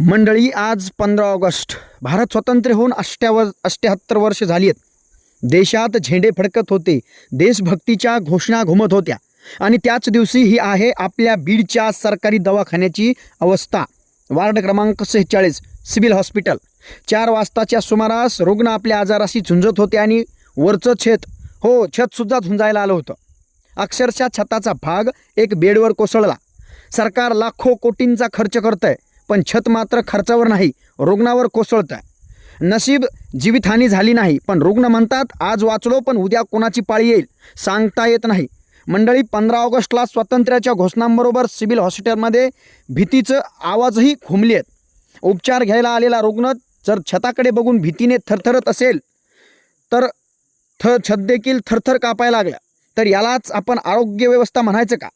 मंडळी आज पंधरा ऑगस्ट. भारत स्वतंत्र होऊन अष्ट्याव अष्ट्याहत्तर वर्ष झाली आहेत. देशात झेंडे फडकत होते. देशभक्तीच्या घोषणा घुमत होत्या. आणि त्याच दिवशी ही आहे आपल्या बीडच्या सरकारी दवाखान्याची अवस्था. वार्ड क्रमांक सेहेचाळीस सिव्हिल हॉस्पिटल. चार वाजताच्या सुमारास रुग्ण आपल्या आजाराशी झुंजत होते आणि वरचं छत हो छतसुद्धा झुंजायला आलं होतं. अक्षरशः छताचा भाग एक बेडवर कोसळला. सरकार लाखो कोटींचा खर्च करतंय. पण छत मात्र खर्चावर नाही रुग्णावर कोसळत आहे नशीब जीवितहानी झाली नाही पण रुग्ण म्हणतात आज वाचलो पण उद्या कोणाची पाळी येईल? सांगता येत नाही. मंडळी पंधरा ऑगस्टला स्वातंत्र्याच्या घोषणांबरोबर सिव्हिल हॉस्पिटलमध्ये भीतीचं आवाजही खुंबले आहेत. उपचार घ्यायला आलेला रुग्ण जर छताकडे बघून भीतीने थरथरत असेल तर थ छत देखील थरथर कापायला लागल्या. तर यालाच आपण आरोग्य व्यवस्था म्हणायचं का?